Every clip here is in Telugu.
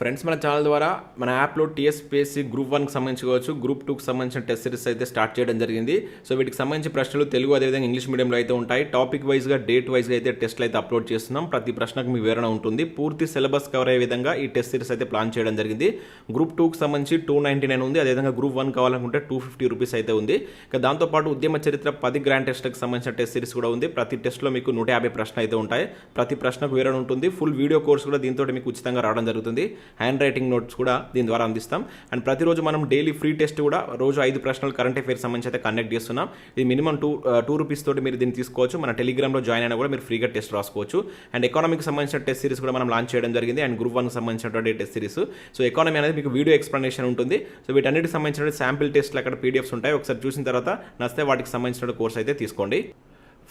ఫ్రెండ్స్ మన ఛానల్ ద్వారా మన యాప్లో టీఎస్పీఎస్సీ గ్రూప్ వన్కి సంబంధించి కావచ్చు గ్రూప్ టూకి సంబంధించిన టెస్ట్ సిరీస్ అయితే స్టార్ట్ చేయడం జరిగింది. సో వీటికి సంబంధించి ప్రశ్నలు తెలుగు అదేవిధంగా ఇంగ్లీష్ మీడియంలో అయితే ఉంటాయి. టాపిక్ వైజ్గా డేట్ వైజ్గా అయితే టెస్ట్లు అయితే అప్లోడ్ చేస్తున్నాం. ప్రతి ప్రశ్నకు మీ వివరణ ఉంటుంది. పూర్తి సిలబస్ కవర్ అయ్యే విధంగా ఈ టెస్ట్ సిరీస్ అయితే ప్లాన్ చేయడం జరిగింది. గ్రూప్ టూకి సంబంధించి టూ నైంటీ నైన్ ఉంది. అదేవిధంగా గ్రూప్ వన్ కావాలనుకుంటే టూ ఫిఫ్టీ రూపీస్ అయితే ఉంది. ఇక దాంతోపాటు ఉద్యమ చరిత్ర పది గ్రాండ్ టెస్ట్కి సంబంధించిన టెస్ట్ సిరీస్ కూడా ఉంది. ప్రతి టెస్ట్లో మీకు నూట యాభై ప్రశ్నలు అయితే ఉంటాయి. ప్రతి ప్రశ్నకు వివరణ ఉంటుంది. ఫుల్ వీడియో కోర్స్ కూడా దీంతో మీకు ఉచితంగా రావడం జరుగుతుంది. హ్యాండ్ రైటింగ్ నోట్స్ కూడా దీని ద్వారా అందిస్తాం. అండ్ ప్రతిరోజు మనం డైలీ ఫ్రీ టెస్ట్ కూడా రోజు ఐదు ప్రశ్నలు కరెంట్ అఫేర్స్ సంబంధించి అయితే కండక్ట్ చేస్తున్నాం. ఇది మినిమం టూ టూ రూపీస్ తోటి మీరు దీన్ని తీసుకోవచ్చు. మన టెలిగ్రామ్లో జాయిన్ అయినా కూడా మీరు ఫ్రీగా టెస్ట్ రాసుకోవచ్చు. అండ్ ఎకానమీకి సంబంధించిన టెస్ట్ సిరీస్ కూడా మనం లాంచ్ చేయడం జరిగింది. అండ్ గ్రూప్ వన్కి సంబంధించినటువంటి టెస్ట్ సిరీస్. సో ఎకానమీ అనేది మీకు వీడియో ఎక్స్ప్లెనేషన్ ఉంటుంది. సో వీటన్నిటికి సంబంధించిన శాంపిల్ టెస్ట్లు అక్కడ పీడిఎఫ్స్ ఉంటాయి. ఒకసారి చూసిన తర్వాత నచ్చితే వాటికి సంబంధించిన కోర్స్ అయితే తీసుకోండి.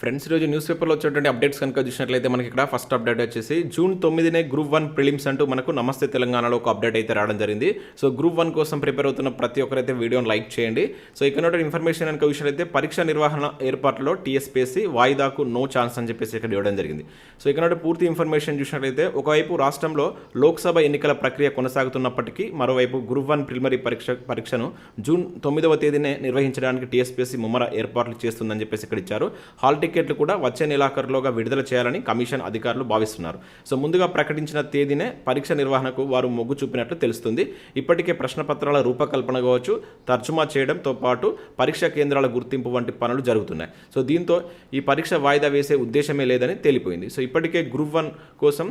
ఫ్రెండ్స్ ఈరోజు న్యూస్ పేపర్లో వచ్చేటువంటి అప్డేట్స్ కనుక చూసినట్లయితే మనకి ఇక్కడ ఫస్ట్ అప్డేట్ వచ్చేసి జూన్ తొమ్మిదినే గ్రూప్ వన్ ప్రిలిమ్స్ అంటూ మనకు నమస్తే తెలంగాణలో ఒక అప్డేట్ అయితే రావడం జరిగింది. సో గ్రూప్ వన్ కోసం ప్రిపేర్ అవుతున్న ప్రతి ఒక్కరైతే వీడియోని లైక్ చేయండి. సో ఇక్కడ ఇన్ఫర్మేషన్ కనుక విషయాలైతే పరీక్ష నిర్వహణ ఏర్పాట్లో టీఎస్పీఎస్సీ వాయిదాకు నో ఛాన్స్ అని చెప్పేసి ఇక్కడ ఇవ్వడం జరిగింది. సో ఇక్కడ పూర్తి ఇన్ఫర్మేషన్ చూసినట్లయితే ఒకవైపు రాష్ట్రంలో లోక్సభ ఎన్నికల ప్రక్రియ కొనసాగుతున్నప్పటికీ మరోవైపు గ్రూప్ వన్ ప్రిలిమరీ పరీక్ష పరీక్షను జూన్ తొమ్మిదవ తేదీనే నిర్వహించడానికి టీఎస్పీఎస్సీ ముమ్మర ఏర్పాట్లు చేస్తుందని చెప్పేసి ఇక్కడ ఇచ్చారు. హాల్ టికెట్లు కూడా వచ్చే నెలాఖరులోగా విడుదల చేయాలని కమిషన్ అధికారులు భావిస్తున్నారు. సో ముందుగా ప్రకటించిన తేదీనే పరీక్ష నిర్వహణకు వారు మొగ్గు చూపినట్లు తెలుస్తుంది. ఇప్పటికే ప్రశ్నపత్రాల రూపకల్పన కావచ్చు తర్జుమా చేయడంతో పాటు పరీక్ష కేంద్రాల గుర్తింపు వంటి పనులు జరుగుతున్నాయి. సో దీంతో ఈ పరీక్ష వాయిదా వేసే ఉద్దేశమే లేదని తేలిపోయింది. సో ఇప్పటికే గ్రూప్ వన్ కోసం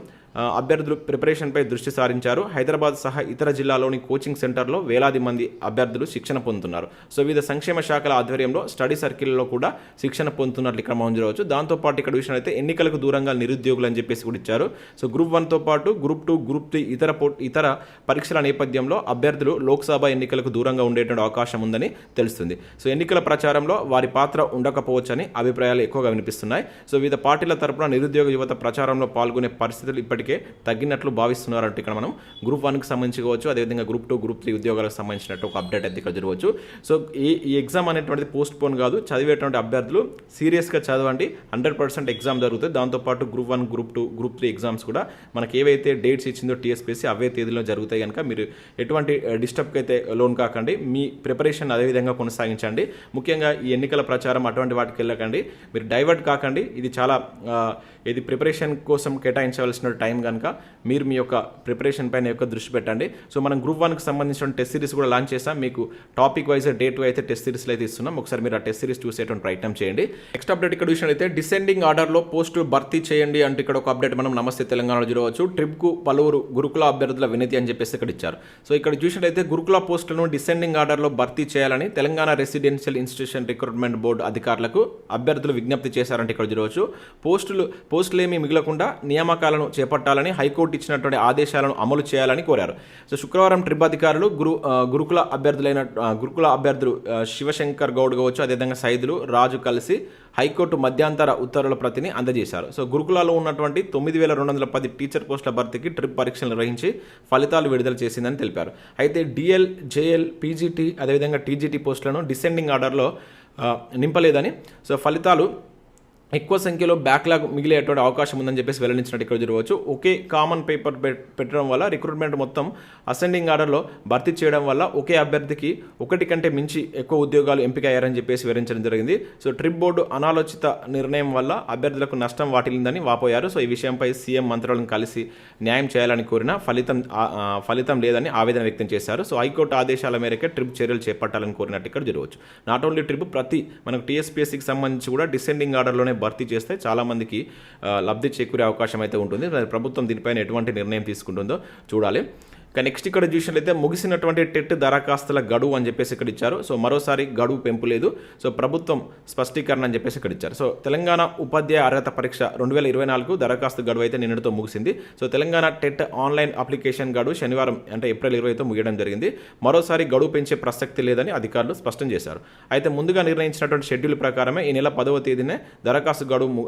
అభ్యర్థులు ప్రిపరేషన్పై దృష్టి సారించారు. హైదరాబాద్ సహా ఇతర జిల్లాలోని కోచింగ్ సెంటర్లో వేలాది మంది అభ్యర్థులు శిక్షణ పొందుతున్నారు. సో వివిధ సంక్షేమ శాఖల ఆధ్వర్యంలో స్టడీ సర్కిల్లో కూడా శిక్షణ పొందుతున్నట్లు ఇక్కడ మనం చూడవచ్చు. దాంతోపాటు ఇక్కడ విషయం అయితే ఎన్నికలకు దూరంగా నిరుద్యోగులు అని చెప్పేసి కూడా ఇచ్చారు. సో గ్రూప్ వన్తో పాటు గ్రూప్ టూ గ్రూప్ త్రీ ఇతర పో ఇతర పరీక్షల నేపథ్యంలో అభ్యర్థులు లోక్సభ ఎన్నికలకు దూరంగా ఉండేటువంటి అవకాశం ఉందని తెలుస్తుంది. సో ఎన్నికల ప్రచారంలో వారి పాత్ర ఉండకపోవచ్చని అభిప్రాయాలు ఎక్కువగా వినిపిస్తున్నాయి. సో వివిధ పార్టీల తరపున నిరుద్యోగ యువత ప్రచారంలో పాల్గొనే పరిస్థితులు ఇప్పటి ఇప్పటికే తగ్గినట్లు భావిస్తున్నారంటే ఇక్కడ మనం గ్రూప్ వన్కి సంబంధించి కావచ్చు అదేవిధంగా గ్రూప్ టూ గ్రూప్ త్రీ ఉద్యోగాలకు సంబంధించినట్టు ఒక అప్డేట్ అయితే ఇక్కడ జరగవచ్చు. సో ఈ ఈ ఎగ్జామ్ అనేటువంటిది పోస్ట్ పోన్ కాదు చదివేటువంటి అభ్యర్థులు సీరియస్గా చదవండి హండ్రెడ్ పర్సెంట్ ఎగ్జామ్ జరుగుతుంది. దాంతోపాటు group one group two group three exams కూడా మనకి ఏవైతే డేట్స్ ఇచ్చిందో టీఎస్పీసీ అవే తేదీలో జరుగుతాయి కనుక మీరు ఎటువంటి డిస్టర్బ్కి అయితే లోన్ కాకండి. మీ ప్రిపరేషన్ అదేవిధంగా కొనసాగించండి. ముఖ్యంగా ఈ ఎన్నికల ప్రచారం అటువంటి వాటికి వెళ్ళకండి. మీరు డైవర్ట్ కాకండి. ఇది చాలా ఇది ప్రిపరేషన్ కోసం కేటాయించవలసిన టైం కనుక మీరు మీ యొక్క ప్రిపరేషన్ పైన యొక్క దృష్టి పెట్టండి. సో మనం గ్రూప్ వన్కి సంబంధించిన టెస్ట్ సిరీస్ కూడా లాంచ్ చేస్తాం మీకు టాపిక్ వైజ్ డేట్ అయితే టెస్ట్ సిరీస్లో అయితే ఇస్తున్నాం ఒకసారి మీరు ఆ టెస్ట్ సిరీస్ చూసేటువంటి ప్రయత్నం చేయండి. నెక్స్ట్ అప్డేట్ ఇక్కడ చూసినట్లయితే డిసెండింగ్ ఆర్డర్లో పోస్టు భర్తీ చేయండి అంటే ఇక్కడ ఒక అప్డేట్ మనం నమస్తే తెలంగాణలో చూడవచ్చు. ట్రిప్కు పలువురు గురుకుల అభ్యర్థుల వినతి అని చెప్పేసి ఇక్కడ ఇచ్చారు. సో ఇక్కడ చూసినట్లయితే గురుకుల పోస్టులను డిసెండింగ్ ఆర్డర్లో భర్తీ చేయాలని Telangana residential institution recruitment board అధికారులకు అభ్యర్థులు విజ్ఞప్తి చేశారంటే ఇక్కడ చూడవచ్చు. పోస్టులు పోస్టులు ఏమీ మిగలకుండా నియామకాలను చేపట్టాలని హైకోర్టు ఇచ్చినటువంటి ఆదేశాలను అమలు చేయాలని కోరారు. సో శుక్రవారం ట్రిప్ అధికారులు గురు గురుకుల అభ్యర్థులైన గురుకుల అభ్యర్థులు శివశంకర్ గౌడ్ కావచ్చు అదేవిధంగా సైదులు రాజు కలిసి హైకోర్టు మధ్యంతర ఉత్తర్వుల ప్రతిని అందజేశారు. సో గురుకులాలో ఉన్నటువంటి తొమ్మిది వేల రెండు వందల పది టీచర్ పోస్టుల భర్తీకి ట్రిప్ పరీక్షలు నిర్వహించి ఫలితాలు విడుదల చేసిందని తెలిపారు. అయితే డిఎల్ జేఎల్ పీజీటీ అదేవిధంగా టీజీటీ పోస్టులను డిసెండింగ్ ఆర్డర్లో నింపలేదని సో ఫలితాలు ఎక్కువ సంఖ్యలో బ్యాక్లాగ్ మిగిలేటువంటి అవకాశం ఉందని చెప్పేసి వెల్లడించినట్టు ఇక్కడ చూడవచ్చు. ఒకే కామన్ పేపర్ పెట్టడం వల్ల రిక్రూట్మెంట్ మొత్తం అసెండింగ్ ఆర్డర్లో భర్తీ చేయడం వల్ల ఒకే అభ్యర్థికి ఒకటి కంటే మించి ఎక్కువ ఉద్యోగాలు ఎంపిక అయ్యారని చెప్పేసి వివరించడం జరిగింది. సో ట్రిప్ బోర్డు అనాలోచిత నిర్ణయం వల్ల అభ్యర్థులకు నష్టం వాటిల్లిందని వాపోయారు. సో ఈ విషయంపై సీఎం మంత్రులను కలిసి న్యాయం చేయాలని కోరిన ఫలితం ఫలితం లేదని ఆవేదన వ్యక్తం చేశారు. సో హైకోర్టు ఆదేశాల మేరకే ట్రిప్ చర్యలు చేపట్టాలని కోరినట్టు ఇక్కడ జరగవచ్చు నాట్ ఓన్లీ ట్రిప్ ప్రతి మనకు టీఎస్పీఎస్సికి సంబంధించి కూడా డిసెండింగ్ ఆర్డర్లోనే భర్తీ చేస్తే చాలామందికి లబ్ధి చేకూరే అవకాశం అయితే ఉంటుంది. ప్రభుత్వం దీనిపైన ఎటువంటి నిర్ణయం తీసుకుంటుందో చూడాలి. ఇక నెక్స్ట్ ఇక్కడ చూసినట్లయితే ముగిసినటువంటి టెట్ దరఖాస్తుల గడువు అని చెప్పేసి ఇక్కడ ఇచ్చారు. సో మరోసారి గడువు పెంపు లేదు. సో ప్రభుత్వం స్పష్టీకరణ అని చెప్పేసి ఇక్కడ ఇచ్చారు. సో తెలంగాణ ఉపాధ్యాయ అర్హత పరీక్ష రెండు వేల ఇరవై నాలుగు దరఖాస్తు గడువు అయితే నిన్నటితో ముగిసింది. So Telangana TET online application గడువు శనివారం అంటే ఏప్రిల్ ఇరవైతో ముగియడం జరిగింది. మరోసారి గడువు పెంచే ప్రసక్తి లేదని అధికారులు స్పష్టం చేశారు. అయితే ముందుగా నిర్ణయించినటువంటి షెడ్యూల్ ప్రకారమే ఈ నెల పదవ తేదీనే దరఖాస్తు గడువు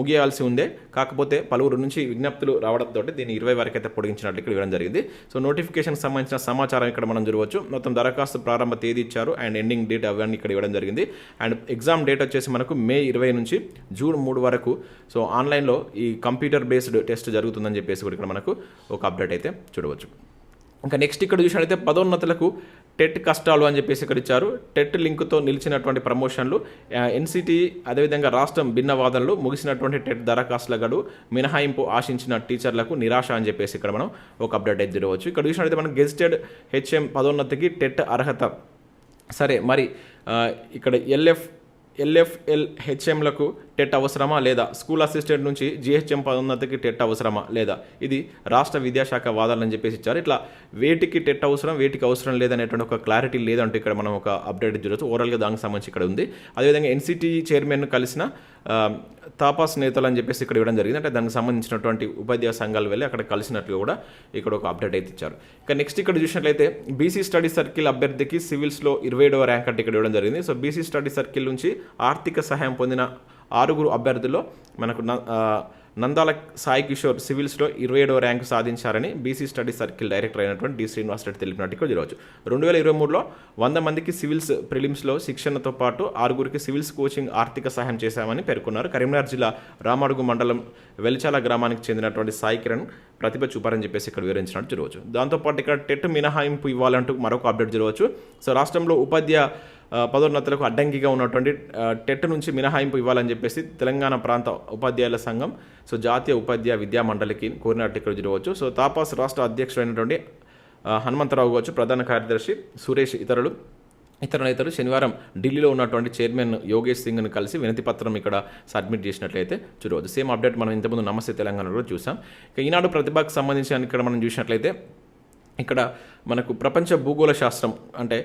ముగియాల్సి ఉందే. కాకపోతే పలువురు నుంచి విజ్ఞప్తులు రావడంతో దీన్ని ఇరవై వరకు అయితే పొడిగించినట్లు ఇక్కడ ఇవ్వడం జరిగింది. సో నోటిఫికేషన్ సంబంధించిన సమాచారం ఇక్కడ మనం చూడవచ్చు. మొత్తం దరఖాస్తు ప్రారంభ తేదీ ఇచ్చారు అండ్ ఎండింగ్ డేట్ అవన్నీ ఇక్కడ ఇవ్వడం జరిగింది. అండ్ ఎగ్జామ్ డేట్ వచ్చేసి మనకు మే ఇరవై నుంచి జూన్ మూడు వరకు. సో ఆన్లైన్లో ఈ కంప్యూటర్ బేస్డ్ టెస్ట్ జరుగుతుందని చెప్పేసి కూడా ఇక్కడ మనకు ఒక అప్డేట్ అయితే చూడవచ్చు. ఇంకా నెక్స్ట్ ఇక్కడ చూసినట్లయితే పదోన్నతులకు టెట్ కష్టాలు అని చెప్పేసి ఇక్కడ ఇచ్చారు. టెట్ లింక్తో నిలిచినటువంటి ప్రమోషన్లు ఎన్సిటి అదేవిధంగా రాష్ట్రం భిన్నవాదనలు ముగిసినటువంటి టెట్ దరఖాస్తుల గడువు మినహాయింపు ఆశించిన టీచర్లకు నిరాశ అని చెప్పేసి ఇక్కడ మనం ఒక అప్డేట్ అయితే చూడవచ్చు ఇక్కడ చూసినట్లయితే మనం గెజిటెడ్ హెచ్ఎం పదోన్నతికి టెట్ అర్హత. సరే మరి ఇక్కడ ఎల్ఎఫ్ ఎల్ఎఫ్ఎల్ హెచ్ఎంలకు టెట్ అవసరమా లేదా? స్కూల్ అసిస్టెంట్ నుంచి జిహెచ్ఎం పదోన్నతికి టెట్ అవసరమా లేదా? ఇది రాష్ట్ర విద్యాశాఖ వాదాలని చెప్పేసి ఇచ్చారు. ఇట్లా వేటికి టెట్ అవసరం వేటికి అవసరం లేదనేటువంటి ఒక క్లారిటీ లేదంటే ఇక్కడ మనం ఒక అప్డేట్ చూడొచ్చు. ఓవరాల్గా దానికి సంబంధించి ఇక్కడ ఉంది. అదేవిధంగా ఎన్సిటీ చైర్మన్ కలిసిన తాపాస్ నేతలు అని చెప్పేసి ఇక్కడ ఇవ్వడం జరిగింది. అంటే దానికి సంబంధించినటువంటి ఉపాధ్యాయ సంఘాలు వెళ్ళి అక్కడ కలిసినట్లు కూడా ఇక్కడ ఒక అప్డేట్ అయితే ఇచ్చారు. ఇక నెక్స్ట్ ఇక్కడ చూసినట్లయితే బీసీ స్టడీ సర్కిల్ అభ్యర్థికి సివిల్స్లో ఇరవై ఏడవ ర్యాంక్ అంటే ఇక్కడ ఇవ్వడం జరిగింది. సో బీసీ స్టడీ సర్కిల్ నుంచి ఆర్థిక సహాయం పొందిన ఆరుగురు అభ్యర్థుల్లో మనకు నందాల సాయి కిషోర్ సివిల్స్లో ఇరవై ఏడవ ర్యాంకు సాధించారని బీసీ స్టడీ సర్కిల్ డైరెక్టర్ అయినటువంటి డి శ్రీనివాస్ రెడ్డి తెలిపినట్టు ఇక్కడ చూడవచ్చు రెండు వేల ఇరవై మూడులో వంద మందికి సివిల్స్ ప్రిలిమ్స్లో శిక్షణతో పాటు ఆరుగురికి సివిల్స్ కోచింగ్ ఆర్థిక సహాయం చేశామని పేర్కొన్నారు. కరీంనగర్ జిల్లా రామడుగు మండలం వెలిచాల గ్రామానికి చెందినటువంటి సాయి కిరణ్ ప్రతిభ చూపారని చెప్పేసి ఇక్కడ వివరించినట్టు చూడవచ్చు దాంతోపాటు ఇక్కడ టెట్ మినహాయింపు ఇవ్వాలంటూ మరొక అప్డేట్ చూడవచ్చు సో రాష్ట్రంలో ఉపాధ్యాయ పదోన్నతులకు అడ్డంకిగా ఉన్నటువంటి టెట్ నుంచి మినహాయింపు ఇవ్వాలని చెప్పేసి తెలంగాణ ప్రాంత ఉపాధ్యాయుల సంఘం సో జాతీయ ఉపాధ్యాయ విద్యా మండలికి కోరినట్టు ఇక్కడ చూడవచ్చు సో తాపాస్ రాష్ట్ర అధ్యక్షుడైనటువంటి హనుమంతరావు కావచ్చు ప్రధాన కార్యదర్శి సురేష్ ఇతరులు ఇతర నేతలు శనివారం ఢిల్లీలో ఉన్నటువంటి చైర్మన్ యోగేష్ సింగ్ను కలిసి వినతి పత్రం ఇక్కడ సబ్మిట్ చేసినట్లయితే చూడవచ్చు. సేమ్ అప్డేట్ మనం ఇంతకుముందు నమస్తే తెలంగాణలో చూసాం. ఇక ఈనాడు ప్రతిభకు సంబంధించి ఇక్కడ మనం చూసినట్లయితే ఇక్కడ మనకు ప్రపంచ భూగోళ శాస్త్రం అంటే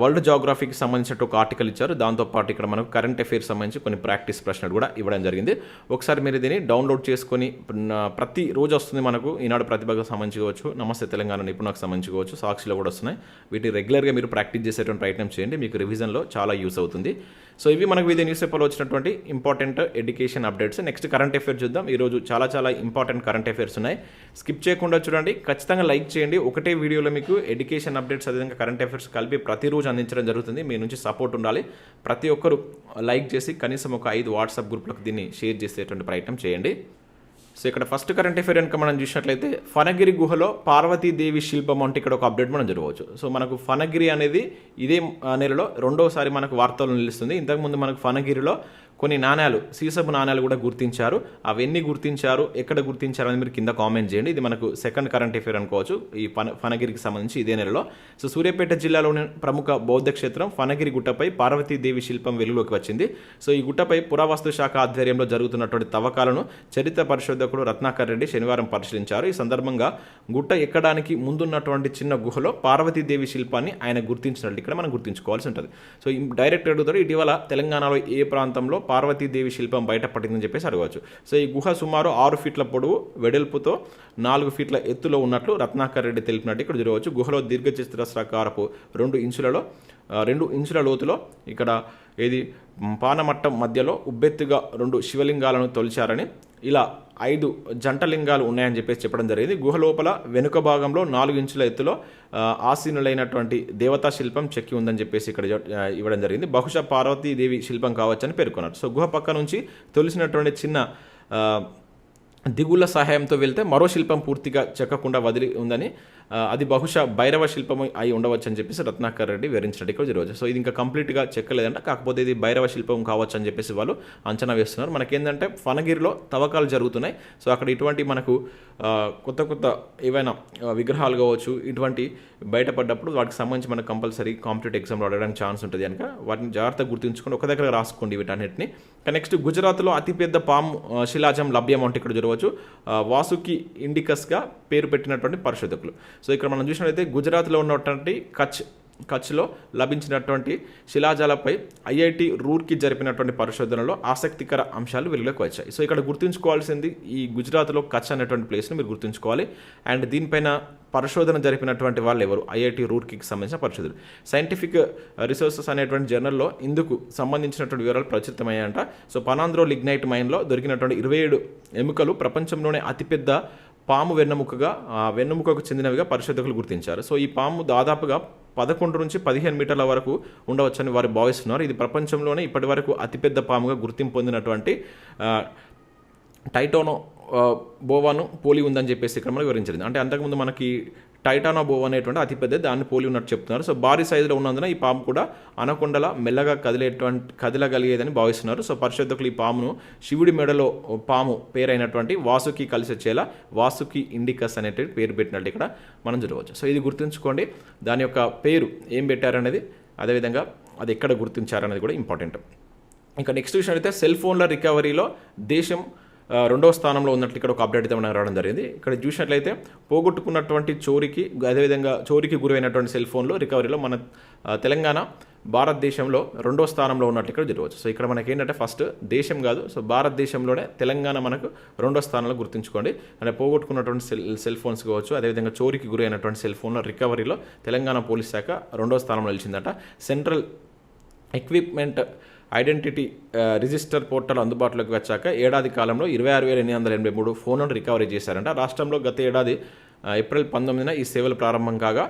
వరల్డ్ జాగ్రఫీకి సంబంధించినట్టు ఒక ఆర్టికల్ ఇచ్చారు. దాంతోపాటు ఇక్కడ మనకు కరెంట్ అఫైర్స్ సంబంధించి కొన్ని ప్రాక్టీస్ ప్రశ్నలు కూడా ఇవ్వడం జరిగింది. ఒకసారి మీరు దీన్ని డౌన్లోడ్ చేసుకొని ప్రతి రోజు వస్తుంది మనకు. ఈనాడు ప్రతిభకు సంబంధించి కావచ్చు నమస్తే తెలంగాణ నిపుణులకు సంబంధించి కావచ్చు సాక్షిలో కూడా వస్తున్నాయి. వీటిని రెగ్యులర్గా మీరు ప్రాక్టీస్ చేసేటువంటి ప్రయత్నం చేయండి. మీకు రివిజన్లో చాలా యూస్ అవుతుంది. సో ఇవి మనకు వివిధ న్యూస్ పేపర్లో వచ్చినటువంటి important education updates next current affairs చూద్దాం. ఈరోజు చాలా చాలా ఇంపార్టెంట్ కరెంట్ అఫైర్స్ ఉన్నాయి. స్కిప్ చేయకుండా చూడండి. ఖచ్చితంగా లైక్ చేయండి. ఒకటే వీడియోలో మీకు ఎడ్యుకేషన్ అప్డేట్స్ అదేవిధంగా కరెంట్ అఫైర్స్ కలిపి ప్రతిరోజు అందించడం జరుగుతుంది. మీ నుంచి సపోర్ట్ ఉండాలి. ప్రతి ఒక్కరు లైక్ చేసి కనీసం ఒక ఐదు వాట్సాప్ గ్రూప్లకు దీన్ని షేర్ చేసేటువంటి ప్రయత్నం చేయండి. సో ఇక్కడ ఫస్ట్ కరెంట్ అఫేర్ కనుక మనం చూసినట్లయితే ఫనగిరి గుహలో పార్వతీదేవి శిల్పం అంటే ఇక్కడ ఒక అప్డేట్ మనం జరగవచ్చు సో మనకు ఫనగిరి అనేది ఇదే నెలలో రెండోసారి మనకు వార్తలు నిలుస్తుంది. ఇంతకుముందు మనకు ఫనగిరిలో కొన్ని నాణ్యాలు సీసపు నాణ్యాలు కూడా గుర్తించారు. అవన్నీ గుర్తించారు ఎక్కడ గుర్తించారు అని మీరు కింద కామెంట్ చేయండి. ఇది మనకు సెకండ్ కరెంట్ అఫేర్ అనుకోవచ్చు. ఈ ఫన ఫనగిరికి సంబంధించి ఇదే నెలలో. సో సూర్యాపేట జిల్లాలోని ప్రముఖ బౌద్ధ క్షేత్రం ఫనగిరి గుట్టపై పార్వతీదేవి శిల్పం వెలుగులోకి వచ్చింది. సో ఈ గుట్టపై పురావస్తు శాఖ ఆధ్వర్యంలో జరుగుతున్నటువంటి తవ్వకాలను చరిత్ర పరిశోధకుడు రత్నాకర్ రెడ్డి శనివారం పరిశీలించారు. ఈ సందర్భంగా గుట్ట ఎక్కడానికి ముందున్నటువంటి చిన్న గుహలో పార్వతీదేవి శిల్పాన్ని ఆయన గుర్తించినట్టు ఇక్కడ మనం గుర్తించుకోవాల్సి ఉంటుంది. సో డైరెక్ట్ అడుగుతారు ఇటీవల తెలంగాణలో ఏ ప్రాంతంలో పార్వతీదేవి శిల్పం బయటపడిందని చెప్పేసి అడగవచ్చు. సో ఈ గుహ సుమారు ఆరు ఫీట్ల పొడవు వెడల్పుతో నాలుగు ఫీట్ల ఎత్తులో ఉన్నట్లు రత్నాకర్ రెడ్డి తెలిపినట్టు ఇక్కడ చూడవచ్చు గుహలో దీర్ఘచతురస్రాకారపు రెండు ఇంచులలో రెండు ఇంచుల లోతులో ఇక్కడ ఏది పానమట్టం మధ్యలో ఉబ్బెత్తుగా రెండు శివలింగాలను తొలిచారని ఇలా ఐదు జంట లింగాలు ఉన్నాయని చెప్పేసి చెప్పడం జరిగింది. గుహ లోపల వెనుక భాగంలో నాలుగు ఇంచుల ఎత్తులో ఆసీనులైనటువంటి దేవతా శిల్పం చెక్కి ఉందని చెప్పేసి ఇక్కడ ఇవ్వడం జరిగింది. బహుశా పార్వతీదేవి శిల్పం కావచ్చని పేర్కొన్నారు. సో గుహ పక్క నుంచి తొలిసినటువంటి చిన్న ఆ, దిగుళ్ళ సహాయంతో వెళ్తే మరో శిల్పం పూర్తిగా చెక్కకుండా వదిలి ఉందని అది బహుశా భైరవ శిల్పం అయి ఉండవచ్చు అని చెప్పేసి రత్నాకర్ రెడ్డి వివరించినట్టు ఇక్కడ ఈరోజు. సో ఇది ఇంకా కంప్లీట్గా చెక్కలేదంట. కాకపోతే ఇది భైరవ శిల్పం కావచ్చు అని చెప్పేసి వాళ్ళు అంచనా వేస్తున్నారు. మనకేంటంటే ఫనగిరిలో తవ్వకాలు జరుగుతున్నాయి. సో అక్కడ ఇటువంటి మనకు కొత్త కొత్త ఏవైనా విగ్రహాలు కావచ్చు ఇటువంటి బయటపడ్డప్పుడు వాటికి సంబంధించి మనకు కంపల్సరీ కాంపిటేటివ్ ఎగ్జామ్లో అడగడానికి ఛాన్స్ ఉంటుంది కనుక వాటిని జాగ్రత్తగా గుర్తుంచుకొని ఒక దగ్గర రాసుకోండి వీటన్నిటిని. నెక్స్ట్ గుజరాత్లో అతిపెద్ద పామ్ శిలాజం లభ్యం అంటే ఇక్కడ చూడవచ్చు వాసుకి ఇండికస్గా పేరు పెట్టినటువంటి పరిశోధకులు. సో ఇక్కడ మనం చూసినట్లయితే గుజరాత్లో ఉన్నటువంటి కచ్ కచ్లో లభించినటువంటి శిలాజాలపై ఐఐటి రూర్కి జరిపినటువంటి పరిశోధనలో ఆసక్తికర అంశాలు వెలుగులోకి వచ్చాయి. సో ఇక్కడ గుర్తుంచుకోవాల్సింది ఈ గుజరాత్లో కచ్ అనేటువంటి ప్లేస్ని మీరు గుర్తుంచుకోవాలి. అండ్ దీనిపైన పరిశోధన జరిపినటువంటి వాళ్ళు ఎవరు? ఐఐటి రూర్కి సంబంధించిన పరిశోధనలు సైంటిఫిక్ రిసోర్సెస్ అనేటువంటి జర్నల్లో ఇందుకు సంబంధించినటువంటి వివరాలు ప్రచురితమయ్యాయంట. సో పనాంధ్రో లిగ్నైట్ మైన్లో దొరికినటువంటి ఇరవై ఏడు ఎముకలు ప్రపంచంలోనే అతిపెద్ద పాము వెన్నెముకగా వెన్నెముకకు చెందినవిగా పరిశోధకులు గుర్తించారు. సో ఈ పాము దాదాపుగా పదకొండు నుంచి పదిహేను మీటర్ల వరకు ఉండవచ్చని వారు భావిస్తున్నారు. ఇది ప్రపంచంలోనే ఇప్పటి వరకు అతిపెద్ద పాముగా గుర్తింపు పొందినటువంటి టైటోనో బోవాను పోలి ఉందని చెప్పేసి ఇక్కడ మనకు వివరించింది అంటే అంతకుముందు మనకి టైటానో అనేటువంటి అతిపెద్ద దాన్ని పోలి ఉన్నట్టు చెప్తున్నారు. సో భారీ సైజులో ఉన్నందున ఈ పాము కూడా అనకొండల మెల్లగా కదిలేటువంటి కదలగలిగేదని భావిస్తున్నారు. సో పరిశోధకులు ఈ పామును శివుడి మెడలో పాము పేరైనటువంటి వాసుకి కలిసి వచ్చేలా వాసుకి ఇండికస్ అనేటువంటి పేరు పెట్టినట్టు ఇక్కడ మనం చూడవచ్చు. సో ఇది గుర్తుంచుకోండి. దాని యొక్క పేరు ఏం పెట్టారనేది అదేవిధంగా అది ఎక్కడ గుర్తించారనేది కూడా ఇంపార్టెంట్. ఇంకా నెక్స్ట్ విషయం అయితే సెల్ ఫోన్ల రికవరీలో దేశం రెండవ స్థానంలో ఉన్నట్లు ఇక్కడ ఒక అప్డేట్ అయితే మనకు రావడం జరిగింది. ఇక్కడ చూసినట్లయితే పోగొట్టుకున్నటువంటి చోరీకి అదేవిధంగా చోరీకి గురైనటువంటి సెల్ ఫోన్లు రికవరీలో మన తెలంగాణ భారతదేశంలో రెండో స్థానంలో ఉన్నట్లు ఇక్కడ జరగవచ్చు. సో ఇక్కడ మనకి ఏంటంటే ఫస్ట్ దేశం కాదు సో భారతదేశంలోనే తెలంగాణ మనకు రెండో స్థానంలో గుర్తుంచుకోండి. అంటే పోగొట్టుకున్నటువంటి సెల్ సెల్ ఫోన్స్ కావచ్చు అదేవిధంగా చోరీకి గురైనటువంటి సెల్ ఫోన్ల రికవరీలో తెలంగాణ పోలీస్ శాఖ రెండో స్థానంలో నిలిచిందట. Central equipment identity register portal అందుబాటులోకి వచ్చాక ఏడాది కాలంలో ఇరవై ఆరు వేల ఎనిమిది వందల ఎనభై మూడు ఫోన్లను రికవరీ చేశారంట. రాష్ట్రంలో గత ఏడాది ఏప్రిల్ పంతొమ్మిదిన ఈ సేవలు ప్రారంభం కాగా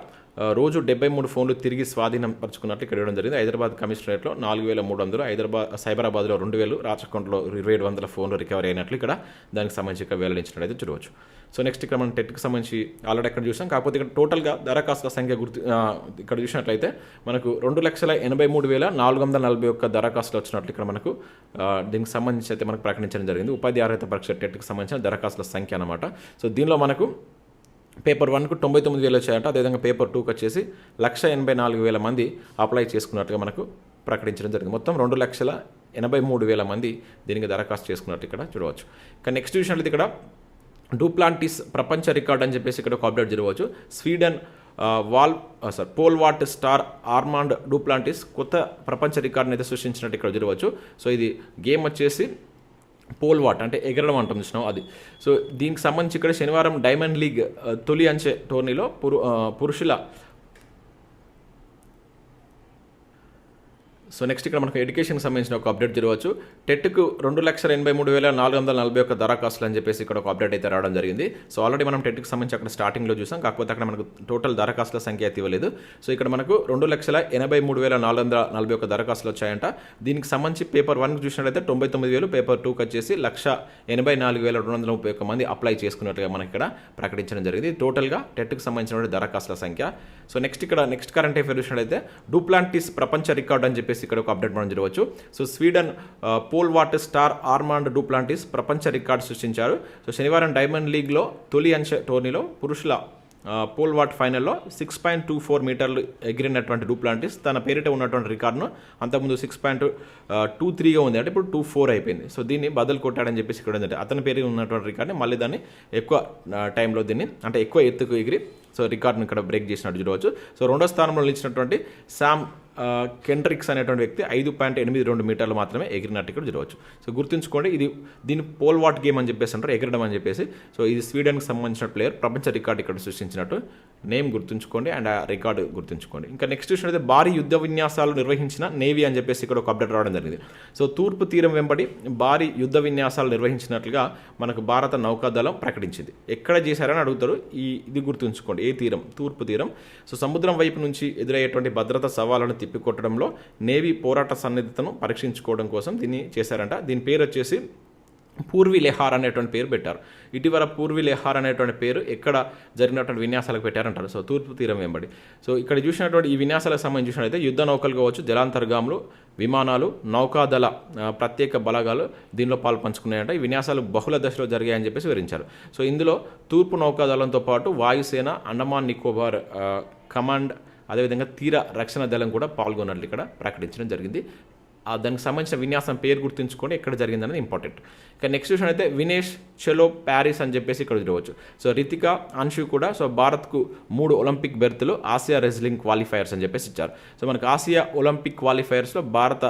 రోజు డెబ్బై మూడు ఫోన్లు తిరిగి స్వాధీనం పరుచుకున్నట్లు ఇక్కడ ఇవ్వడం జరిగింది హైదరాబాద్ కమిషనరేట్లో నాలుగు వేల మూడు వందలు హైదరాబాద్ సైబరాబాద్లో రెండు వేలు రాచకొండలో ఇరవై ఏడు వందల ఫోన్లు రికవరీ అయినట్లు ఇక్కడ దానికి సంబంధించి ఇక్కడ వెల్లడించినట్లయితే చూడవచ్చు. సో నెక్స్ట్ ఇక్కడ మనం టెట్కి సంబంధించి ఆల్రెడీ ఎక్కడ చూసాం. కాకపోతే ఇక్కడ టోటల్గా దరఖాస్తుల సంఖ్య గుర్తు ఇక్కడ చూసినట్లయితే మనకు రెండు లక్షల ఎనభై మూడు వేల నాలుగు వందల నలభై ఒక్క దరఖాస్తులు వచ్చినట్లు ఇక్కడ మనకు దీనికి సంబంధించి అయితే మనకు ప్రకటించడం జరిగింది. ఉపాధి అర్హత పరీక్ష టెట్కి సంబంధించిన దరఖాస్తుల సంఖ్య అనమాట సో దీనిలో మనకు పేపర్ వన్కు తొంభై తొమ్మిది వేలు వచ్చాయంట. అదేవిధంగా పేపర్ టూకి వచ్చేసి లక్ష ఎనభై నాలుగు వేల మంది అప్లై చేసుకున్నట్టుగా మనకు ప్రకటించడం జరిగింది. మొత్తం రెండు లక్షల ఎనభై మూడు వేల మంది దీనికి దరఖాస్తు చేసుకున్నట్టు ఇక్కడ చూడవచ్చు. ఇక నెక్స్ట్ చూసినట్లయితే ఇక్కడ డూప్లాంటిస్ ప్రపంచ రికార్డ్ అని చెప్పేసి ఇక్కడ ఒక అప్డేట్ జరగవచ్చు. స్వీడన్ వాల్ sir pole vault star Armand Duplantis కొత్త ప్రపంచ రికార్డ్ని అయితే సృష్టించినట్టు ఇక్కడ జరగవచ్చు. సో ఇది గేమ్ వచ్చేసి పోల్ వాట్ అంటే ఎగరడం అంటాం చూసినాం అది. సో దీనికి సంబంధించి ఇక్కడ శనివారం డైమండ్ లీగ్ తొలి అంచె టోర్నీలో పురు పురుషుల సో నెక్స్ట్ ఇక్కడ మనకు ఎడ్యుకేషన్కి సంబంధించిన ఒక అప్డేట్ జరగవచ్చు. టెట్కు రెండు లక్షల ఎనభై మూడు వేల నాలుగు వందల నలభై ఒక్క దరఖాస్తులు అని చెప్పేసి ఇక్కడ ఒక అప్డేట్ అయితే రావడం జరిగింది. సో ఆల్రెడీ మనం టెట్కి సంబంధించి అక్కడ స్టార్టింగ్లో చూసాం. కాకపోతే అక్కడ మనకు టోటల్ దరఖాస్తుల సంఖ్య అయితే ఇవ్వలేదు. సో ఇక్కడ మనకు రెండు లక్షల ఎనభై మూడు వేల నాలుగు వందల నలభై ఒక్క దరఖాస్తులు వచ్చాయంట. దీనికి సంబంధించి పేపర్ వన్కి చూసినట్లయితే తొంభై తొమ్మిది వేలు పేపర్ టూకి వచ్చేసి లక్ష ఎనభై నాలుగు వేల రెండు వందల ముప్పై ఒక్క మంది అప్లై చేసుకున్నట్టుగా మనకి ఇక్కడ ప్రకటించడం జరిగింది. టోటల్గా టెట్కి సంబంధించిన దరఖాస్తుల సంఖ్య. సో నెక్స్ట్ ఇక్కడ నెక్స్ట్ కరెంట్ అఫేర్ చూసినట్లయితే డూప్లాంటిస్ ప్రపంచ రికార్డ్ అని చెప్పేసి ఇక్కడ ఒక అప్డేట్ మనం జరగవచ్చు so Sweden pole vault star Armand Duplantis ప్రపంచ రికార్డు సృష్టించారు. సో శనివారం డైమండ్ లీగ్లో తొలి అంచె టోర్నీలో పురుషుల పోల్ వాట్ ఫైనల్లో సిక్స్ పాయింట్ టూ ఫోర్ మీటర్లు ఎగిరినటువంటి డూప్లాంటిస్ తన పేరిట ఉన్నటువంటి రికార్డును అంతకుముందు సిక్స్ పాయింట్ టూ త్రీగా ఉంది. అంటే ఇప్పుడు టూ ఫోర్ అయిపోయింది. సో దీన్ని బదులు కొట్టాడని చెప్పేసి ఇక్కడ ఏంటంటే అతని పేరు ఉన్నటువంటి రికార్డ్ని మళ్ళీ దాన్ని ఎక్కువ టైంలో దీన్ని అంటే ఎక్కువ ఎత్తుకు ఎగిరి సో రికార్డును ఇక్కడ బ్రేక్ చేసినట్టు చూడవచ్చు. సో రెండో స్థానంలో నిలిచినటువంటి శామ్ కెంట్రిక్స్ అనేటువంటి వ్యక్తి ఐదు పాయింట్ ఎనిమిది రెండు మీటర్లు మాత్రమే ఎగిరినట్టు ఇక్కడ చూడవచ్చు. సో గుర్తుంచుకోండి ఇది దీన్ని పోల్ వాట్ గేమ్ అని చెప్పేసి అంటారు ఎగరడం అని చెప్పేసి. సో ఇది స్వీడన్కి సంబంధించిన ప్లేయర్ ప్రపంచ రికార్డు ఇక్కడ సృష్టించినట్టు నేమ్ గుర్తుంచుకోండి అండ్ ఆ రికార్డు గుర్తుంచుకోండి. ఇంకా నెక్స్ట్ విషయం అయితే భారీ యుద్ధ విన్యాసాలు నిర్వహించిన నేవీ అని చెప్పేసి ఇక్కడ ఒక అప్డేట్ రావడం జరిగింది. సో తూర్పు తీరం వెంబడి భారీ యుద్ధ విన్యాసాలు నిర్వహించినట్లుగా మనకు భారత నౌకాదళం ప్రకటించింది. ఎక్కడ చేశారని అడుగుతారు ఈ ఇది గుర్తుంచుకోండి ఏ తీరం? తూర్పు తీరం. సో సముద్రం వైపు నుంచి ఎదురయ్యేటువంటి భద్రతా సవాళ్ళను తిప్పికొట్టడంలో నేవీ పోరాట సన్నిధితను పరీక్షించుకోవడం కోసం దీన్ని చేశారంట. దీని పేరు వచ్చేసి పూర్వీ లెహార్ అనేటువంటి పేరు పెట్టారు. ఇటీవల పూర్వీ లెహార్ అనేటువంటి పేరు ఎక్కడ జరిగినటువంటి విన్యాసాలకు పెట్టారంటారు. సో తూర్పు తీరం వెంబడి. సో ఇక్కడ చూసినటువంటి ఈ విన్యాసాలకు సంబంధించి చూసినట్లయితే యుద్ధ నౌకలు కావచ్చు జలాంతర్గాములు విమానాలు నౌకాదళ ప్రత్యేక బలగాలు దీనిలో పాల్పంచుకున్నాయంట. ఈ విన్యాసాలు బహుళ దశలో జరిగాయని చెప్పేసి వివరించారు. సో ఇందులో తూర్పు నౌకాదళంతో పాటు వాయుసేన అండమాన్ నికోబార్ కమాండ్ అదేవిధంగా తీర రక్షణ దళం కూడా పాల్గొన్నట్లు ఇక్కడ ప్రకటించడం జరిగింది. ఆ దానికి సంబంధించిన విన్యాసం పేరు గుర్తుంచుకొని ఎక్కడ జరిగిందనేది ఇంపార్టెంట్ ఇక నెక్స్ట్ విషయం అయితే వినేష్ చెలో ప్యారిస్ అని చెప్పేసి ఇక్కడ చూడవచ్చు. సో రితిక అన్షు కూడా సో భారత్కు మూడు ఒలింపిక్ బెర్త్లు ఆసియా రెజ్లింగ్ క్వాలిఫైయర్స్ అని చెప్పేసి ఇచ్చారు. సో మనకు ఆసియా ఒలింపిక్ క్వాలిఫైయర్స్లో భారత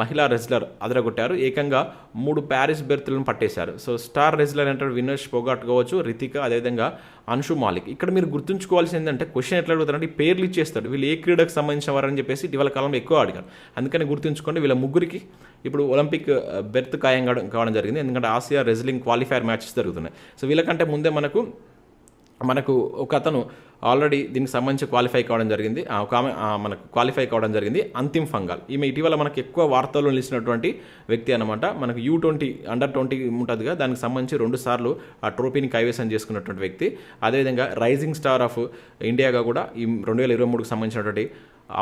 మహిళా రెజ్లర్ అదరగొట్టారు. ఏకంగా మూడు ప్యారిస్ బెర్త్లను పట్టేశారు. సో స్టార్ రెజ్లర్ అంటే వినోష్ పొగాట్ కావచ్చు రితిక అదేవిధంగా అన్షు మాలిక్. ఇక్కడ మీరు గుర్తుంచుకోవాల్సింది ఏంటంటే క్వశ్చన్ ఎట్లా అడుగుతారంటే పేర్లు ఇచ్చేస్తాడు వీళ్ళు ఏ క్రీడకు సంబంధించిన వారని చెప్పేసి ఇటీవల కాలంలో ఎక్కువ అడిగారు. అందుకని గుర్తుంచుకోండి వీళ్ళ ముగ్గురికి ఇప్పుడు ఒలింపిక్ బెర్త్ ఖాయం కావడం కావడం జరిగింది. ఎందుకంటే ఆసియా రెజ్లింగ్ క్వాలిఫైర్ మ్యాచెస్ జరుగుతున్నాయి. సో వీళ్ళకంటే ముందే మనకు మనకు ఒక అతను ఆల్రెడీ దీనికి సంబంధించి క్వాలిఫై కావడం జరిగింది. ఒక ఆమె మనకు క్వాలిఫై కావడం జరిగింది. అంతిమ్ ఫంగాల్. ఈమె ఇటీవల మనకు ఎక్కువ వార్తల్లో నిలిచినటువంటి వ్యక్తి అనమాట మనకు యూ ట్వంటీ అండర్ ట్వంటీ ఉంటుందిగా దానికి సంబంధించి రెండు సార్లు ఆ ట్రోఫీని కైవసం చేసుకున్నటువంటి వ్యక్తి. అదేవిధంగా రైజింగ్ స్టార్ ఆఫ్ ఇండియాగా కూడా ఈ రెండు వేల ఇరవై మూడుకు సంబంధించినటువంటి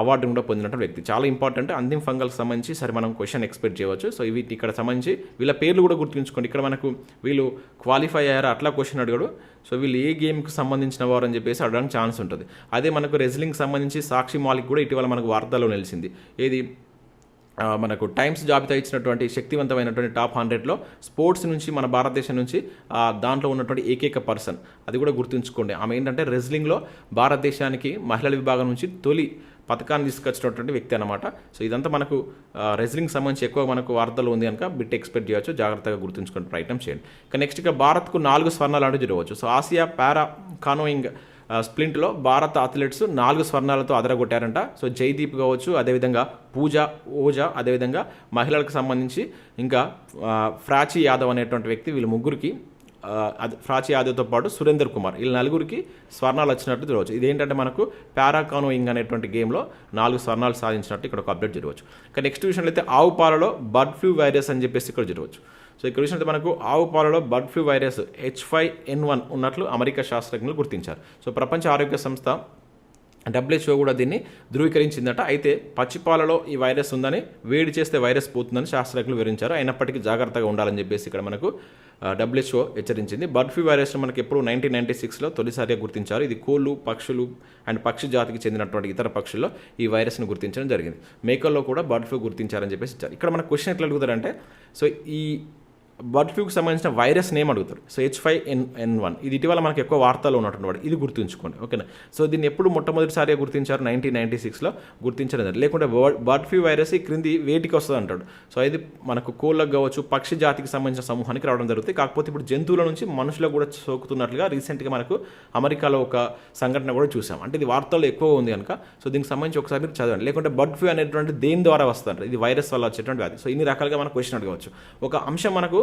అవార్డును కూడా పొందినటువంటి వ్యక్తి. చాలా ఇంపార్టెంట్. అంతిమ ఫంగల్కి సంబంధించి సరే మనం క్వశ్చన్ ఎక్స్పెక్ట్ చేయవచ్చు. సో ఇవి ఇక్కడ సంబంధించి వీళ్ళ పేర్లు కూడా గుర్తుంచుకోండి. ఇక్కడ మనకు వీళ్ళు క్వాలిఫై అయ్యారు అట్లా క్వశ్చన్ అడిగాడు. సో వీళ్ళు ఏ గేమ్కి సంబంధించిన వారు అని చెప్పేసి అడగడానికి ఛాన్స్ ఉంటుంది. అదే మనకు రెజ్లింగ్ సంబంధించి సాక్షి మాలిక్ కూడా ఇటీవల మనకు వార్తల్లో నిలిచింది. ఏది? మనకు టైమ్స్ జాబితా ఇచ్చినటువంటి శక్తివంతమైనటువంటి టాప్ హండ్రెడ్లో స్పోర్ట్స్ నుంచి మన భారతదేశం నుంచి దాంట్లో ఉన్నటువంటి ఏకైక పర్సన్. అది కూడా గుర్తుంచుకోండి. ఆమె ఏంటంటే రెజ్లింగ్లో భారతదేశానికి మహిళల విభాగం నుంచి తొలి పథకాన్ని తీసుకొచ్చినటువంటి వ్యక్తి అనమాట సో ఇదంతా మనకు రెజ్లింగ్ సంబంధించి ఎక్కువ మనకు వార్తలు ఉంది కనుక బిట్ ఎక్స్పెక్ట్ చేయవచ్చు జాగ్రత్తగా గుర్తుంచుకునే ప్రయత్నం చేయండి. ఇక నెక్స్ట్ ఇక భారత్కు నాలుగు స్వర్ణాలు అంటూ చూడవచ్చు సో ఆసియా పారా కానోయింగ్ స్ప్లింట్లో భారత అథ్లెట్స్ నాలుగు స్వర్ణాలతో అదరగొట్టారంట. సో జైదీప్ కావచ్చు అదేవిధంగా పూజ ఓజా అదేవిధంగా మహిళలకు సంబంధించి ఇంకా ఆ, ఫ్రాచి యాదవ్ అనేటువంటి వ్యక్తి వీళ్ళ ముగ్గురికి ప్రాచి అది యాదవ్తో పాటు సురేందర్ కుమార్. వీళ్ళ నలుగురికి స్వర్ణాలు వచ్చినట్టు చూడవచ్చు ఇదేంటంటే మనకు పారాకానోయింగ్ అనేటువంటి గేమ్లో నాలుగు స్వర్ణాలు సాధించినట్టు ఇక్కడ ఒక అప్డేట్ జరగవచ్చు. ఇక నెక్స్ట్ విషయంలో అయితే ఆవు పాలలో బర్డ్ ఫ్లూ వైరస్ అని చెప్పేసి ఇక్కడ జరగవచ్చు. సో ఇక్కడ చూసినట్టు మనకు ఆవు పాలలో bird flu virus H five N one ఉన్నట్లు అమెరికా శాస్త్రజ్ఞులు గుర్తించారు. సో ప్రపంచ ఆరోగ్య సంస్థ డబ్ల్యూహెచ్ఓ కూడా దీన్ని ధృవీకరించిందట. అయితే పచ్చిపాలలో ఈ వైరస్ ఉందని వేడి చేస్తే వైరస్ పోతుందని శాస్త్రజ్ఞులు వివరించారు. అయినప్పటికీ జాగ్రత్తగా ఉండాలని చెప్పేసి ఇక్కడ మనకు డబ్ల్యూహెచ్ఓ హెచ్చరించింది. బర్డ్ ఫ్లూ వైరస్ మనకి ఎప్పుడు నైన్టీన్ నైన్టీ సిక్స్లో తొలిసారిగా గుర్తించారు. ఇది కోళ్ళు పక్షులు అండ్ పక్షి జాతికి చెందినటువంటి ఇతర పక్షుల్లో ఈ వైరస్ను గుర్తించడం జరిగింది. మేకల్లో కూడా బర్డ్ ఫ్లూ గుర్తించారని చెప్పేసి ఇచ్చారు. ఇక్కడ మన క్వశ్చన్ ఎట్లా అడుగుతారంటే సో ఈ బర్డ్ ఫ్లూకి సంబంధించిన వైరస్ నేమ్ అడుగుతారు. So H five N N one ఇది ఇటీవల మనకు ఎక్కువ వార్తల్లో ఉన్నటువంటి వాడు. ఇది గుర్తుంచుకోండి. ఓకేనా? సో దీన్ని ఎప్పుడు మొట్టమొదటిసారిగా గుర్తించారు? నైన్టీన్ నైన్టీ సిక్స్లో గుర్తించడం లేకుంటే బర్డ్ బర్డ్ ఫ్లూ వైరస్ ఈ క్రింది వేటికి వస్తుంది అంటాడు. సో ఇది మనకు కోళ్ళకు కావచ్చు పక్షి జాతికి సంబంధించిన సమూహానికి రావడం జరుగుతుంది. కాకపోతే ఇప్పుడు జంతువుల నుంచి మనుషులకు కూడా సోకుతున్నట్లుగా రీసెంట్గా మనకు అమెరికాలో ఒక సంఘటన కూడా చూసాం. అంటే ఇది వార్తల్లో ఎక్కువ ఉంది కనుక. సో దీనికి సంబంధించి ఒకసారి మీరు చదవండి. లేకుంటే బర్డ్ ఫ్లూ అనేటువంటి దేని ద్వారా వస్తుంది ఇది వైరస్ వల్ల వచ్చేటువంటి వ్యాధి. సో ఇన్ని రకాలుగా మనం క్వశ్చన్ అడగవచ్చు. ఒక అంశం మనకు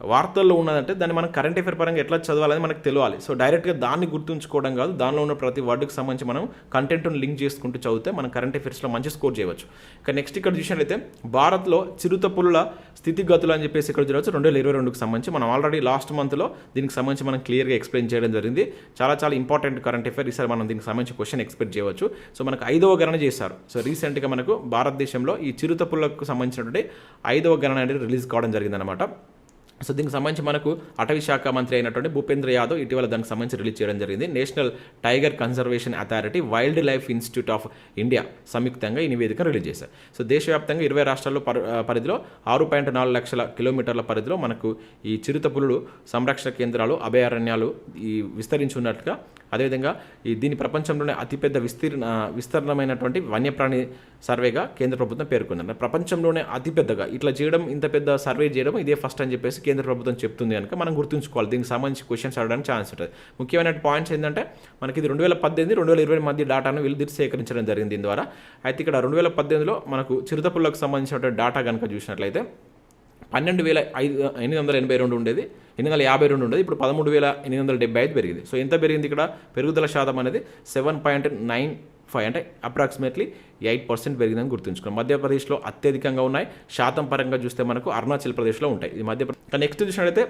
వార్తల్లో ఉన్నదంటే దాన్ని మనం కరెంట్ అఫేర్ పరంగా ఎట్లా చదవాలని మనకు తెలియాలి. సో డైరెక్ట్గా దాన్ని గుర్తుంచుకోవడం కాదు దానిలో ఉన్న ప్రతి వర్డ్కి సంబంధించి మనం కంటెంట్ను లింక్ చేసుకుంటూ చదివితే మనం కరెంట్ అఫేర్స్లో మంచి స్కోర్ చేయవచ్చు. ఇక నెక్స్ట్ ఇక్కడ చూసినట్లయితే భారత్లో చిరుతపుల్ల స్థితిగతులు అని చెప్పేసి ఇక్కడ చూడవచ్చు. రెండు వేల ఇరవై రెండుకి సంబంధించి మనం ఆల్రెడీ లాస్ట్ మంత్లో దీనికి సంబంధించి మనం క్లియర్గా ఎక్స్ప్లెయిన్ చేయడం జరిగింది. చాలా చాలా ఇంపార్టెంట్ కరెంట్ అఫేర్ ఈసారి మనం దీనికి సంబంధించి క్వశ్చన్ ఎక్స్పెక్ట్ చేయవచ్చు. సో మనకు ఐదవ గణన చేశారు. సో రీసెంట్గా మనకు భారతదేశంలో ఈ చిరుతపుల్లకు సంబంధించినటువంటి ఐదవ గణన అనేది రిలీజ్ కావడం జరిగిందనమాట సో దీనికి సంబంధించి మనకు అటవీ శాఖ మంత్రి అయినటువంటి భూపేంద్ర యాదవ్ ఇటీవల దానికి సంబంధించి రిలీజ్ చేయడం జరిగింది. National tiger conservation authority wildlife institute of India సంయుక్తంగా ఈ నివేదిక రిలీజ్ చేశారు. సో దేశవ్యాప్తంగా ఇరవై రాష్ట్రాల్లో పరిధిలో ఆరు పాయింట్ నాలుగు లక్షల కిలోమీటర్ల పరిధిలో మనకు ఈ చిరుత పులులు సంరక్షణ కేంద్రాలు అభయారణ్యాలు ఈ విస్తరించినట్లుగా అదేవిధంగా ఈ దీని ప్రపంచంలోనే అతిపెద్ద విస్తీర్ణ విస్తీర్ణమైనటువంటి వన్యప్రాణి సర్వేగా కేంద్ర ప్రభుత్వం పేర్కొంది. ప్రపంచంలోనే అతిపెద్దగా ఇట్లా చేయడం ఇంత పెద్ద సర్వే చేయడం ఇదే ఫస్ట్ అని చెప్పేసి కేంద్ర ప్రభుత్వం చెప్తుంది కనుక మనం గుర్తుంచుకోవాలి. దీనికి సంబంధించి క్వశ్చన్స్ అడగడానికి ఛాన్స్ ఉంటుంది. ముఖ్యమైన పాయింట్స్ ఏంటంటే మనకి ఇది రెండు వేల పద్దెనిమిది రెండు వేల ఇరవై మధ్య డేటాను వీళ్ళు దీన్ని సేకరించడం జరిగింది దీని ద్వారా. అయితే ఇక్కడ రెండు వేల పద్దెనిమిదిలో మనకు చిరుతపుల్లకు సంబంధించినటువంటి డేటా కనుక చూసినట్లయితే పన్నెండు వేల ఐదు ఎనిమిది వందల ఎనభై రెండు ఉండేది ఎనిమిది వందల యాభై రెండు ఉండేది ఇప్పుడు పదమూడు వేల ఎనిమిది వందల డెబ్బై ఐదు పెరిగింది. సో ఎంత పెరిగింది ఇక్కడ? పెరుగుదల శాతం అనేది సెవెన్ పాయింట్ నైన్ ఫైవ్ అంటే అప్రాక్సిమేట్లీ ఎయిట్ పర్సెంట్ పెరిగిందని గుర్తుంచుకున్నాం మధ్యప్రదేశ్లో అత్యధికంగా ఉన్నాయి శాతం పరంగా చూస్తే మనకు అరుణాచల్ ప్రదేశ్లో ఉంటాయి. ఇది మధ్యప్రదేశ్ నెక్స్ట్ చూసినట్లయితే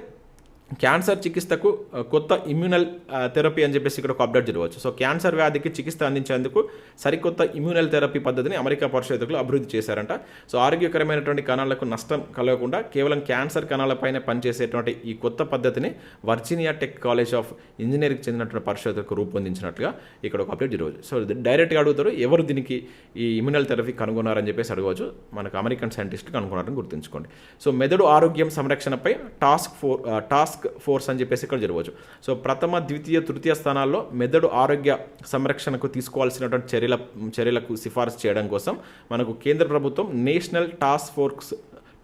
క్యాన్సర్ చికిత్సకు కొత్త ఇమ్యూనల్ థెరపీ అని చెప్పేసి ఇక్కడ ఒక అప్డేట్ జరగవచ్చు. సో క్యాన్సర్ వ్యాధికి చికిత్స అందించేందుకు సరికొత్త ఇమ్యూనల్ థెరపీ పద్ధతిని అమెరికా పరిశోధకులు అభివృద్ధి చేశారంట. సో ఆరోగ్యకరమైనటువంటి కణాలకు నష్టం కలగకుండా కేవలం క్యాన్సర్ కణాలపైన పనిచేసేటువంటి ఈ కొత్త పద్ధతిని Virginia Tech college of engineering చెందినటువంటి పరిశోధకులు రూపొందించినట్లుగా ఇక్కడ ఒక అప్డేట్ జరగవచ్చు. సో డైరెక్ట్గా అడుగుతారు ఎవరు దీనికి ఈ ఇమ్యూనల్ థెరపీ కనుగొన్నారని చెప్పేసి అడగవచ్చు. మనకు అమెరికన్ సైంటిస్ట్ కనుగొన్నారని గుర్తుంచుకోండి. సో మెదడు ఆరోగ్యం సంరక్షణపై task four task task force అని చెప్పేసి ఇక్కడ జరగవచ్చు. సో ప్రథమ ద్వితీయ తృతీయ స్థానాల్లో మెదడు ఆరోగ్య సంరక్షణకు తీసుకోవాల్సినటువంటి చర్యల చర్యలకు సిఫార్సు చేయడం కోసం మనకు కేంద్ర ప్రభుత్వం నేషనల్ టాస్క్ ఫోర్స్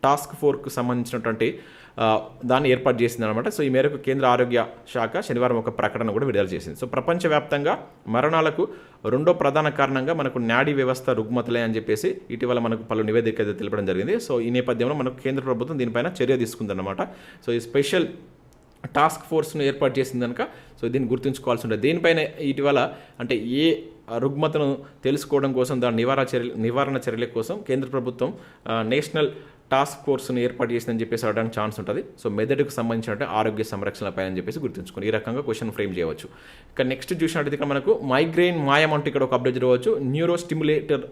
టాస్క్ ఫోర్స్కు సంబంధించినటువంటి దాన్ని ఏర్పాటు చేసింది అనమాట సో ఈ మేరకు కేంద్ర ఆరోగ్య శాఖ శనివారం ఒక ప్రకటన కూడా విడుదల చేసింది. సో ప్రపంచవ్యాప్తంగా మరణాలకు రెండో ప్రధాన కారణంగా మనకు నాడీ వ్యవస్థ రుగ్మతలే అని చెప్పేసి ఇటీవల మనకు పలు నివేదిక అయితే తెలపడం జరిగింది. సో ఈ నేపథ్యంలో మనకు కేంద్ర ప్రభుత్వం దీనిపైన చర్య తీసుకుందన్నమాట. సో ఈ స్పెషల్ టాస్క్ ఫోర్స్ను ఏర్పాటు చేసింది కనుక సో దీన్ని గుర్తుంచుకోవాల్సి ఉంటుంది. దీనిపైన ఇటీవల అంటే ఏ రుగ్మతను తెలుసుకోవడం కోసం దాని నివారణ చర్య నివారణ చర్యల కోసం కేంద్ర ప్రభుత్వం నేషనల్ టాస్క్ ఫోర్స్ను ఏర్పాటు చేసిందని చెప్పేసి అడగడానికి ఛాన్స్ ఉంటుంది. సో మెదడుకు సంబంధించినట్టు ఆరోగ్య సంరక్షణపై అని చెప్పేసి గుర్తుంచుకుని ఈ రకంగా క్వశ్చన్ ఫ్రేమ్ చేయవచ్చు. ఇక నెక్స్ట్ చూసినట్టయితే ఇక్కడ మనకు మైగ్రెయిన్ మాయం అంటూ ఇక్కడ ఒక అప్డేట్ చూడవచ్చు. న్యూరో స్టిమ్యులేటర్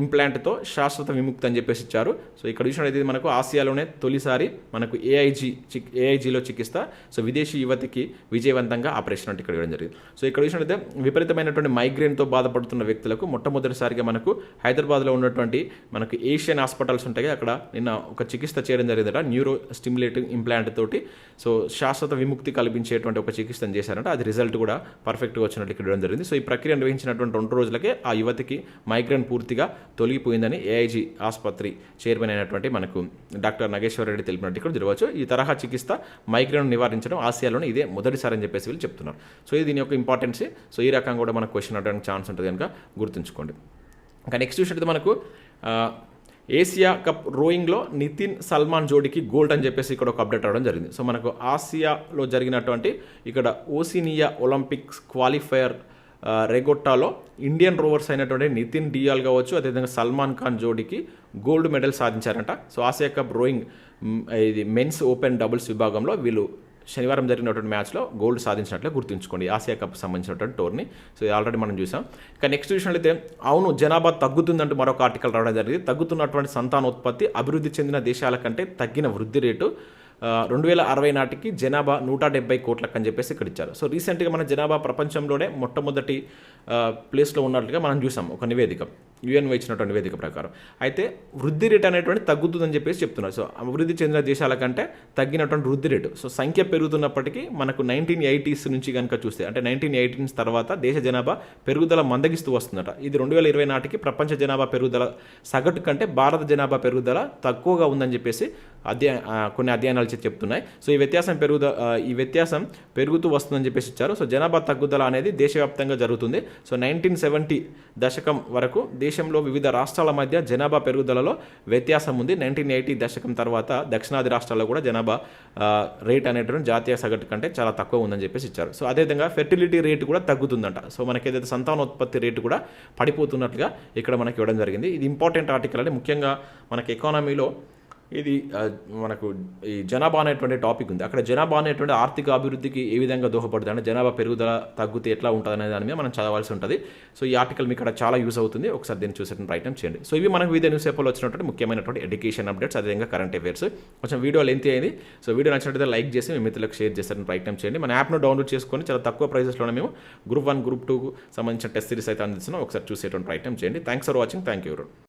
ఇంప్లాంట్తో శాశ్వత విముక్తి అని చెప్పేసి ఇచ్చారు. సో ఇక్కడ చూసినట్టయితే మనకు ఆసియాలోనే తొలిసారి మనకు ఏఐజీ చిక్ ఏఐజీలో చికిత్స. సో విదేశీ యువతికి విజయవంతంగా ఆపరేషన్ అంటే ఇక్కడ ఇవ్వడం జరిగింది. సో ఇక్కడ చూసినట్టయితే విపరీతమైనటువంటి మైగ్రేన్తో బాధపడుతున్న వ్యక్తులకు మొట్టమొదటిసారిగా మనకు హైదరాబాద్లో ఉన్నటువంటి మనకు ఏషియన్ హాస్పిటల్స్ ఉంటాయి అక్కడ నిన్న ఒక చికిత్స చేయడం జరిగిందట న్యూరో స్టిమ్యులేటింగ్ ఇంప్లాంట్ తోటి. సో శాశ్వత విముక్తి కల్పించేటువంటి ఒక చికిత్సను చేశారంట. అది రిజల్ట్ కూడా పర్ఫెక్ట్గా వచ్చినట్లు ఇక్కడ ఇవ్వడం జరిగింది. సో ఈ ప్రక్రియ నిర్వహించినటువంటి రెండు రోజులకే ఆ యువతికి మైగ్రేన్ పూర్తిగా తొలగిపోయిందని ఏఐజీ ఆసుపత్రి చైర్మన్ అయినటువంటి మనకు డాక్టర్ నాగేశ్వర రెడ్డి తెలిపినట్టు ఇక్కడ జరగవచ్చు. ఈ తరహా చికిత్స మైగ్రేన్ నివారించడం ఆసియాలోనే ఇదే మొదటిసారి అని చెప్పేసి వీళ్ళు చెప్తున్నారు. సో ఇది దీని యొక్క ఇంపార్టెన్స్ సో ఈ రకంగా కూడా మనకు క్వశ్చన్ అడగడానికి ఛాన్స్ ఉంటుంది కనుక గుర్తుంచుకోండి. ఇంకా నెక్స్ట్ చూసినట్టు మనకు ఏసియా కప్ రోయింగ్లో నితిన్ సల్మాన్ జోడీకి గోల్డ్ అని చెప్పేసి ఇక్కడ ఒక అప్డేట్ అవడం జరిగింది. సో మనకు ఆసియాలో జరిగినటువంటి ఇక్కడ ఓసినియా ఒలింపిక్స్ క్వాలిఫైయర్ రెగొట్టాలో ఇండియన్ రోవర్స్ అయినటువంటి నితిన్ డియాల్ కావచ్చు అదేవిధంగా సల్మాన్ ఖాన్ జోడీకి గోల్డ్ మెడల్ సాధించారంట. సో ఆసియా కప్ రోయింగ్ ఇది మెన్స్ ఓపెన్ డబుల్స్ విభాగంలో వీళ్ళు శనివారం జరిగినటువంటి మ్యాచ్లో గోల్డ్ సాధించినట్లు గుర్తుంచుకోండి. ఆసియా కప్ సంబంధించినటువంటి టోర్ని. సో ఆల్రెడీ మనం చూసాం. ఇక నెక్స్ట్ చూసినట్లయితే అవును జనాభా తగ్గుతుందంటూ మరొక ఆర్టికల్ రావడం జరిగింది. తగ్గుతున్నటువంటి సంతానోత్పత్తి అభివృద్ధి చెందిన దేశాల కంటే తగ్గిన వృద్ధి రేటు రెండు వేల అరవై నాటికి జనాభా నూట డెబ్బై కోట్లకు అని చెప్పేసి ఇక్కడ ఇచ్చారు. సో రీసెంట్గా మన జనాభా ప్రపంచంలోనే మొట్టమొదటి ప్లేస్లో ఉన్నట్లుగా మనం చూసాం ఒక నివేదిక. యుఎన్ఓ ఇచ్చినటువంటి వేదిక ప్రకారం. అయితే వృద్ధి రేట్ అనేటువంటి తగ్గుతుందని చెప్పేసి చెప్తున్నారు. సో అభివృద్ధి చెందిన దేశాల కంటే తగ్గినటువంటి వృద్ధి రేటు. సో సంఖ్య పెరుగుతున్నప్పటికీ మనకు నైన్టీన్ ఎయిటీస్ నుంచి కనుక చూస్తే అంటే నైన్టీన్ ఎయిటీన్స్ తర్వాత దేశ జనాభా పెరుగుదల మందగిస్తూ వస్తుందట. ఇది రెండు వేల ఇరవై నాటికి ప్రపంచ జనాభా పెరుగుదల సగటు కంటే భారత జనాభా పెరుగుదల తక్కువగా ఉందని చెప్పేసి అధ్యయ కొన్ని అధ్యయనాలు చెప్తున్నాయి. సో ఈ వ్యత్యాసం పెరుగుద ఈ వ్యత్యాసం పెరుగుతూ వస్తుందని చెప్పేసి ఇచ్చారు. సో జనాభా తగ్గుదల అనేది దేశవ్యాప్తంగా జరుగుతుంది. సో నైన్టీన్ సెవెంటీ దశకం వరకు దేశంలో వివిధ రాష్ట్రాల మధ్య జనాభా పెరుగుదలలో వ్యత్యాసం ఉంది. నైన్టీన్ ఎయిటీ దశకం తర్వాత దక్షిణాది రాష్ట్రాల్లో కూడా జనాభా రేట్ అనేటువంటి జాతీయ సగటు కంటే చాలా తక్కువ ఉందని చెప్పేసి ఇచ్చారు. సో అదేవిధంగా ఫెర్టిలిటీ రేటు కూడా తగ్గుతుందంట. సో మనకి ఏదైతే సంతానోత్పత్తి రేటు కూడా పడిపోతున్నట్లుగా ఇక్కడ మనకి ఇవ్వడం జరిగింది. ఇది ఇంపార్టెంట్ ఆర్టికల్ అని ముఖ్యంగా మనకి ఎకానమీలో ఇది మనకు ఈ జనాభా అనేటువంటి టాపిక్ ఉంది. అక్కడ జనాభా అనేటువంటి ఆర్థిక అభివృద్ధికి ఏ విధంగా దోహపడుతుంది అంటే జనాభా పెరుగుదల తగ్గితే ఎట్లా ఉంటుంది అనే దాని మీద మనం చదవాల్సి ఉంటుంది. సో ఈ ఆర్టికల్ మీకు ఇక్కడ చాలా యూస్ అవుతుంది. ఒకసారి దీన్ని చూసేటువంటి ప్రయత్నం చేయండి. సో ఇవి మనకు వివిధ న్యూస్ పేపర్లో వచ్చినటువంటి ముఖ్యమైనటువంటి ఎడ్యుకేషన్ అప్డేట్స్ అదేవిధంగా కరెంట్ అఫేర్స్ కొంచెం వీడియో లెంత్ అయింది. సో వీడియో నచ్చినట్లయితే లైక్ చేసి మీ మిత్రులకు షేర్ చేసేటువంటి ప్రయత్నం చేయండి. మన యాప్ను డౌన్లోడ్ చేసుకొని చాలా తక్కువ ప్రైసెస్లోనే మేము గ్రూప్ వన్ గ్రూప్ టూకు సంబంధించిన టెస్ట్ సిరీస్ అయితే అందిస్తున్నాం. ఒకసారి చూసేటువంటి ప్రయత్నం చేయండి. Thanks for watching thank you